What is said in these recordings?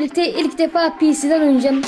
birlikte ilk defa PC'den oynayacağım.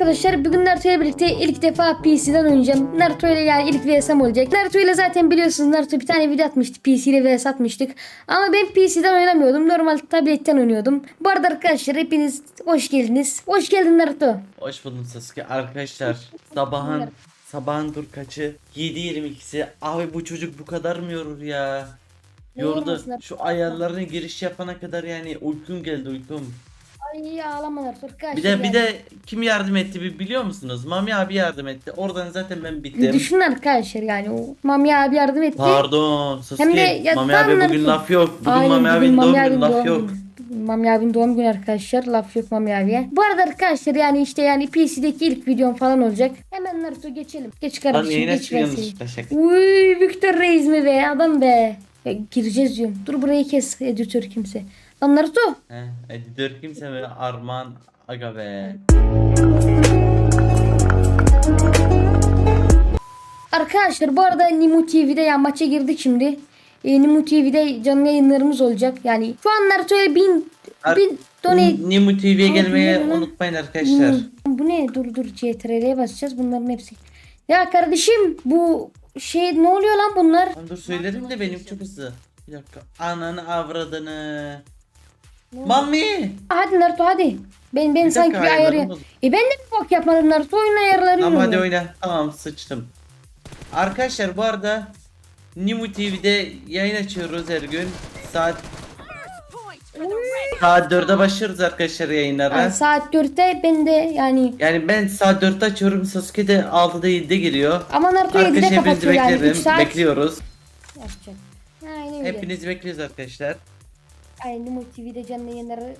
Arkadaşlar. Bugün Naruto ile birlikte ilk defa PC'den oynayacağım. Naruto ile yani ilk VS'm olacak. Naruto ile zaten biliyorsunuz Naruto bir tane video atmıştı. PC ile VS atmıştık. Ama ben PC'den oynamıyordum. Normal tabletten oynuyordum. Bu arada arkadaşlar hepiniz hoş geldiniz. Hoş geldin Naruto. Hoş buldum Sasuke. Arkadaşlar sabahın sabahın dur kaçı? 7.22'si. Abi bu çocuk bu kadar mı yorur ya? Yordu. Şu ayarlarına giriş yapana kadar yani uykum geldi uykum. Ay ağlama Naruto arkadaşlar. Bir de bir de kim yardım etti bir biliyor musunuz? Mami abi yardım etti. Oradan zaten ben bittim. Düşünün arkadaşlar yani o Mami abi yardım etti. Pardon Sasuke. Hem de ya Mami abi bugün Naruto- laf yok. Bugün Aynen, Mami abinin doğum günü abinin laf doğum yok. günü. Mami abinin doğum günü arkadaşlar. Laf yok Mami abiye. Bu arada arkadaşlar yani işte yani PC'deki ilk videom falan olacak. Hemen Naruto geçelim. Geç Lan kardeşim geç verseyi. yanlışlıkla şaka. Uy Victor Reis mi be adam be. Ya, gireceğiz diyorum. Dur burayı kes editör kimse. Lan Naruto. He, editör kimse böyle Arman aga be. Arkadaşlar bu arada Nimu TV'de ya maça girdik şimdi. E, Nimu TV'de canlı yayınlarımız olacak. Yani şu an Naruto'ya bin, Ar- bin donate Nimu TV'ye gelmeyi unutmayın arkadaşlar. Hmm, Bu ne? Dur dur CTRL'ye basacağız bunların hepsi. Ya kardeşim bu şey ne oluyor lan bunlar? Dur söylerim de benim çok hızlı. Bir dakika. Ananı avradını. Mami. Hadi Naruto hadi. Ben ben Bir sanki dakika, bir ayarı. E ben de bir bok yapmadım Naruto oyun ayarlarını. Tamam hadi oyna. Tamam sıçtım. Arkadaşlar bu arada Nimu TV'de yayın açıyoruz her gün. Saat saat 4'e başlıyoruz arkadaşlar yayınlara. Yani saat 4'te ben de yani Yani ben saat 4'te açıyorum. Sasuke de 6'da 7'de giriyor. ama Naruto 7'de Arkadaşlar hepinizi kapatıyor yani 3 beklerim. saat. Bekliyoruz. Yapacak. Aynen öyle. Hepinizi bekliyoruz arkadaşlar. Nimo TV'de canlı yayınları.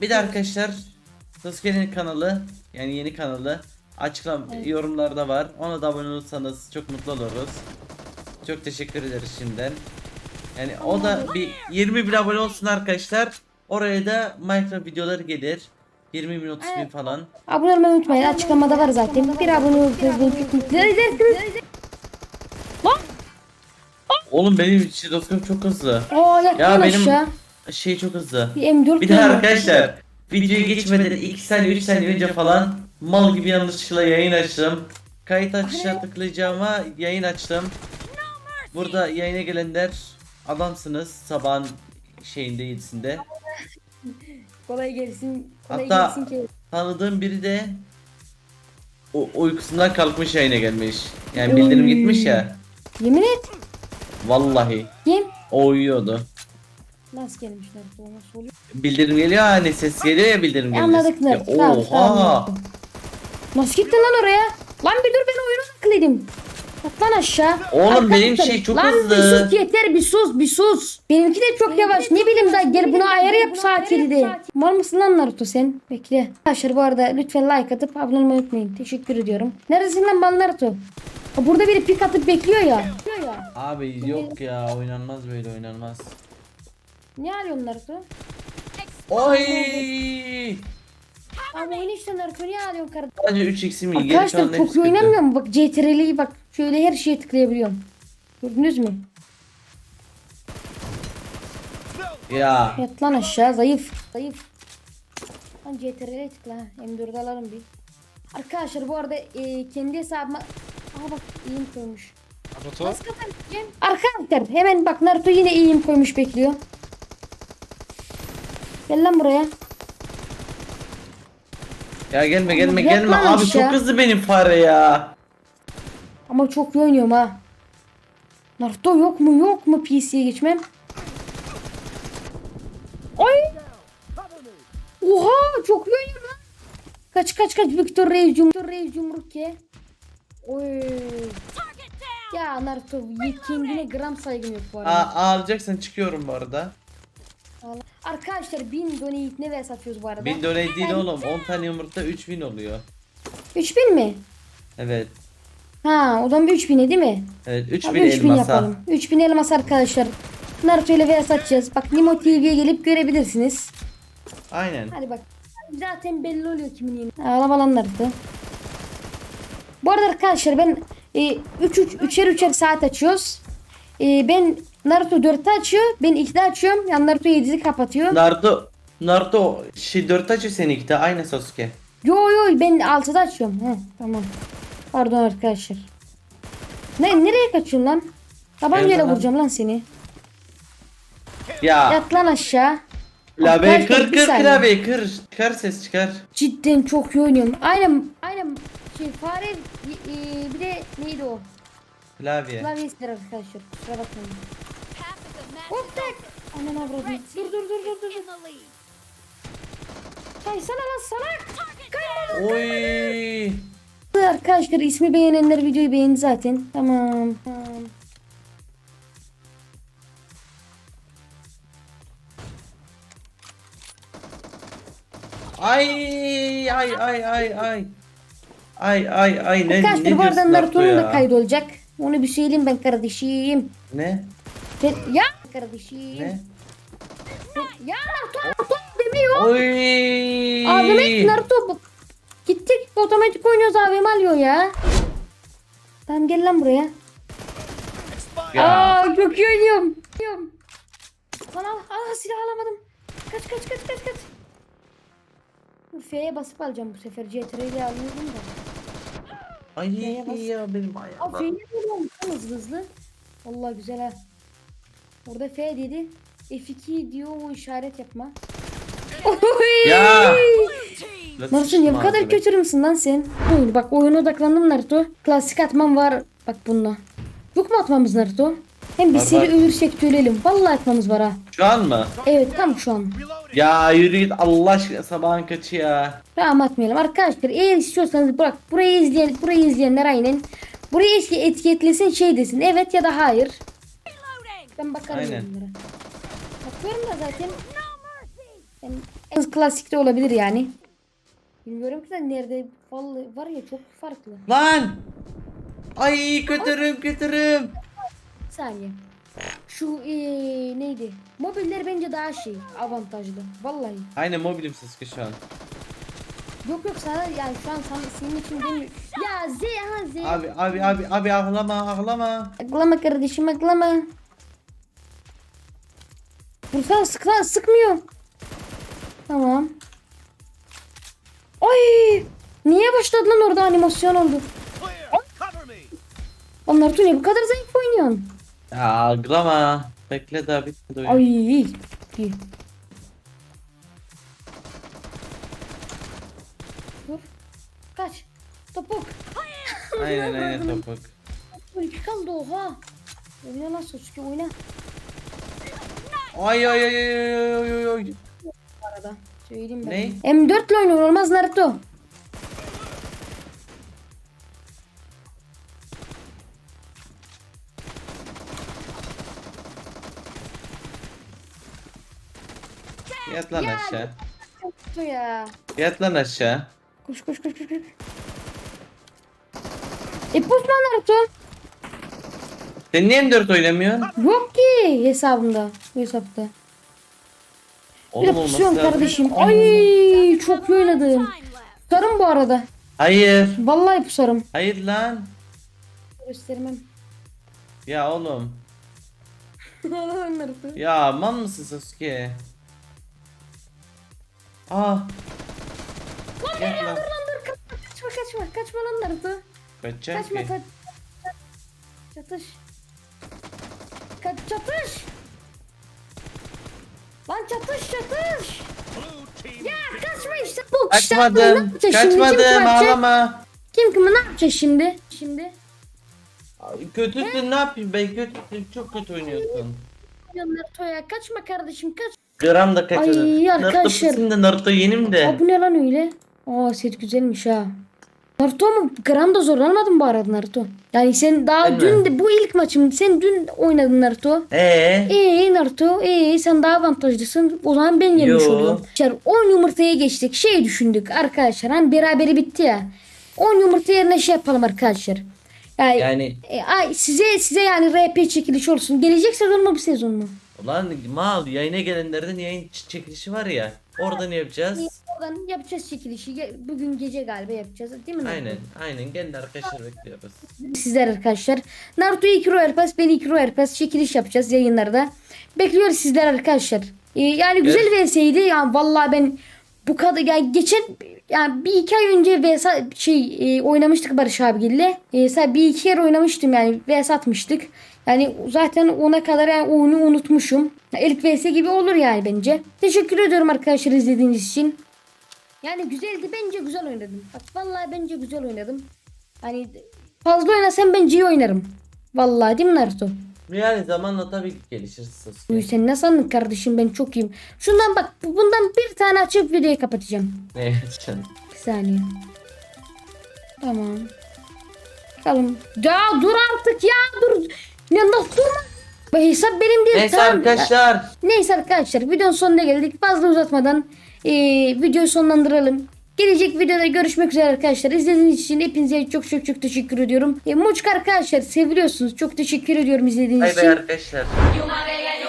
Bir de arkadaşlar Sasuke'nin kanalı yani yeni kanalı açıklam yorumlarda var. Ona da abone olursanız çok mutlu oluruz. Çok teşekkür ederiz şimdiden. Yani o da bir 20 bin abone olsun arkadaşlar. Oraya da Minecraft videoları gelir. 20 bin 30 bin falan. Abone olmayı unutmayın. Açıklamada var zaten. Bir abone olursanız beni çok mutlu edersiniz. Oğlum benim şizoskop çok hızlı. Oo yak Ya benim aşağı. Şey çok hızlı. Bir M4 Bir de var. arkadaşlar videoya geçmeden 2 saniye 3 saniye önce falan mal gibi yanlışlıkla yayın açtım. Kayıt açışa tıklayacağıma yayın açtım. Burada yayına gelenler adamsınız sabahın şeyinde yedisinde. Kolay gelsin. Kolay Hatta- gelsin ki. Tanıdığım biri de o uykusundan kalkmış yayına gelmiş. Yani bildirim gitmiş ya. Yemin et. Vallahi Yem. o uyuyordu. Nasıl gelmişler? Bu Nasıl oluyor? Bildirim geliyor hani ses geliyor ya bildirim E, geliyor. anladık Ya, Naruto. Tamam, tamam, Oha. anladım. Nasıl gittin lan oraya? Lan bir dur ben oyunu tıkladım. At lan aşağı. Oğlum, Arka benim şey çok lan hızlı. bir sus yeter bir sus bir sus. Benimki de çok yavaş. Ne bileyim daha gel bunu ayarı yap saat 7'de. Mal mısın lan Naruto sen? Bekle. Arkadaşlar bu arada lütfen like atıp abone olmayı unutmayın. Teşekkür ediyorum. Neredesin lan mal Naruto? Ha, Burada biri pik atıp bekliyor ya. Bekliyor ya. Abi yok ya oynanmaz böyle oynanmaz. Ne arıyorsun Naruto? Oy! Ama oyun işte Naruto niye arıyorsun kardeşim? Sadece 3x'im iyi. Geri Arkadaşlar kalan hepsi çok iyi kötü. oynamıyorum. Bak CTRL'yi bak şöyle her şeye tıklayabiliyorum. Gördünüz mü? Ya Yat lan aşağı zayıf. Zayıf. Lan CTRL'ye tıkla. ha. M4'ü alalım bir. Arkadaşlar bu arada e, kendi hesabıma... Aa bak iyiyim koymuş. Naruto. Nasıl kapatacağım? Arkadaşlar hemen bak Naruto yine iyiyim koymuş bekliyor. Gel lan buraya. ya gelme gelme Yat gelme abi aşağı. çok hızlı benim fare ya. Ama çok iyi oynuyorum ha. Naruto yok mu yok mu PC'ye geçmem? Ay! Oha çok iyi oynuyorum lan. Kaç kaç kaç Victor Reis cum Victor Reis yumruk ye. Oy. Ya Naruto kendine gram saygın yok bu arada. Aa, ağlayacaksan çıkıyorum bu arada. Vallahi. Arkadaşlar 1000 donate ne ve satıyoruz bu arada? 1000 donate değil oğlum 10 tane yumurta 3000 oluyor. 3000 mi? Evet. Ha o zaman bir 3000'e değil mi? Evet Hadi 3000 3000 elmasa. yapalım. 3000 elmas arkadaşlar. Naruto ile vs atacağız. Bak Nimo TV'ye gelip görebilirsiniz. Aynen. Hadi bak. Zaten belli oluyor kimin yeni. Ağlama lan Naruto. Bu arada arkadaşlar ben 3 3 üçer üçer saat açıyoruz. E, ben Naruto 4'te açıyor. Ben 2'de açıyorum. Yani Naruto 7'de kapatıyor. Naruto Naruto şey 4 açıyor seninki aynı Sasuke. Yo yo ben 6'da açıyorum. He, tamam. Pardon arkadaşlar. Ne nereye kaçıyorsun lan? Tabancayla vuracağım lan seni. Ya Yat lan aşağı. klavye Arkadaşlar, kır bir kır saniye. klavyeyi kır. Çıkar ses çıkar. Cidden çok iyi oynuyorum. Aynen aynen şey fare e, bir de neydi o? Klavye. Klavye ister arkadaşlar. Kusura bakmayın. Tek. Aman avradım. Dur dur dur dur dur. Kaysana lan salak. Oy. Arkadaşlar ismi beğenenler videoyu beğendi zaten. Tamam. Tamam. Ay ay ay ay ay. Ay ay ay ne ne Arkadaşlar bu arada Naruto'nun da ya? Onu bir söyleyeyim ben kardeşim. Ne? Ben, ya kardeşim. Ne? Ya Naruto Naruto demiyor. Oy. Abime Naruto bu- gittik otomatik oynuyoruz abim alıyor ya. Tamam gel lan buraya. Ya. Aa çok iyi oynuyorum. Lan al, al silah alamadım. Kaç kaç kaç kaç kaç. F'ye basıp alacağım bu sefer. CTRL'yi alıyorum da. Ay Neye bas- ya benim Aa ayağım. F'ye vuruyorum lan hızlı hızlı. Vallahi güzel ha. Orada F dedi. F2 diyor o işaret yapma. Oy! Ya. Naruto niye bu kadar kötü müsün lan sen? Oyun, bak oyuna odaklandım Naruto. Klasik atmam var bak bununla. Yok mu atmamız Naruto? Hem bir Var, seri var. ölürsek ölelim. Vallahi atmamız var ha. Şu an mı? Evet tam şu an. Ya yürü git Allah aşkına sabahın kaçı ya. Tamam atmayalım. Arkadaşlar eğer istiyorsanız bırak burayı izleyen burayı izleyenler aynen. Burayı eski etiketlesin şey desin. Evet ya da hayır. Ben bakarım Aynen. bunlara. Bakıyorum da zaten. Yani en klasik de olabilir yani. Bilmiyorum ki de nerede vallahi var ya çok farklı. Lan. Ay kötürüm kötürüm. Bir saniye. Şu eee, neydi? Mobiller bence daha şey avantajlı. Vallahi. Aynen mobilim Sasuke şu an. Yok yok sana yani şu an sana, senin için demiyorum. Ya Z ha Z. Abi abi abi abi ağlama ağlama. Aklama kardeşim aklama. Vursana sık lan sıkmıyor. Tamam. Ay! Niye başladı lan orada animasyon oldu? Onlar niye bu kadar zayıf oynuyorsun? Ya ağlama. Bekle daha bitmedi oyun. Ay iyi. iyi. Dur. Kaç. Topuk. Aynen aynen topuk. İki kaldı oha. Oyna lan Sasuke oyna. Ay ay ay ay ay ay ay. Arada. Söyleyeyim ben. Ne? M4 ile oynuyor olmaz Naruto. Yat lan Ya, aşağı. Naruto ya. Yat lan aşağı. Koş koş koş koş koş. E pus lan Naruto. Sen niye M4 oynamıyorsun? Yok ki hesabımda. Bu hesapta. Bir de Oğlum olması pusuyorum lazım. kardeşim. Ay çok iyi oynadım. Pusarım bu arada. Hayır. Vallahi pusarım. Hayır lan. Göstermem. Ya oğlum. Naruto. Ya man mısın Sasuke? Ah. Gel lan. Dur lan dur kaçma kaçma kaçma. Kaçma lan Naruto. Kaçacak Kaçma ki. kaç. Çatış. Kaç çatış. Lan çatış çatış. Ya kaçma işte. Bu işte ne Kaçmadım. şimdi? Kim Kaçmadım yapacak? ağlama. Kim kimi ne yapacak şimdi? Şimdi. Ay, Kötüsün ne yapayım ben kötüsün çok kötü oynuyorsun. Ya Naruto'ya kaçma kardeşim kaç. Gram da kaçırdım. Ay, arkadaşlar. Naruto da Naruto yenim de. Aa, bu ne lan öyle? Aa set güzelmiş ha. Naruto mu? Gram da zorlanmadın bu arada Naruto. Yani sen daha Ben dün mi? de bu ilk maçım. Sen dün oynadın Naruto. Ee? Ee Naruto, ee sen daha avantajlısın. O zaman ben yenmiş Yo. oluyorum. Arkadaşlar 10 yumurtaya geçtik. Şey düşündük arkadaşlar. Hani beraberi bitti ya. 10 yumurta yerine şey yapalım arkadaşlar. Yani, Yani e, ay, size size yani RP çekiliş olsun. Gelecek sezon mu bu sezon mu? Ulan mal yayına gelenlerden yayın ç- çekilişi var ya. Orada ne yapacağız? Oradan yapacağız çekilişi. Ge- Bugün gece galiba yapacağız. Değil mi? Naruto? Aynen aynen gelin arkadaşlar bekliyoruz. Sizler arkadaşlar. Naruto 2 Royal Pass, ben 2 Royal Pass çekiliş yapacağız yayınlarda. Bekliyoruz sizler arkadaşlar. Ee, yani güzel VS'ydi. Yani vallahi ben bu kadar yani geçen yani bir iki ay önce VS şey e, oynamıştık Barış abiyle. E, bir iki kere oynamıştım yani VS atmıştık. Yani zaten ona kadar yani oyunu unutmuşum. İlk VS gibi olur yani bence. Teşekkür ediyorum arkadaşlar izlediğiniz için. Yani güzeldi bence güzel oynadım. Bak vallahi bence güzel oynadım. Hani fazla oynasam bence iyi oynarım. Vallahi değil mi Naruto? Yani zamanla tabii ki gelişir Uy, sen ne sandın kardeşim ben çok iyiyim. Şundan bak bu- bundan bir tane açıp videoyu kapatacağım. Evet canım. Bir saniye. Tamam. Bakalım. Ya dur artık ya dur. Ya nasıl durma? Bu hesap benim değil. Neyse tamam. arkadaşlar. Neyse arkadaşlar videonun sonuna geldik. Fazla uzatmadan eee, videoyu sonlandıralım. Gelecek videoda görüşmek üzere arkadaşlar. İzlediğiniz için hepinize çok çok çok teşekkür ediyorum. E, Muçk arkadaşlar seviliyorsunuz. Çok teşekkür ediyorum izlediğiniz Bay için. bay arkadaşlar. My baby.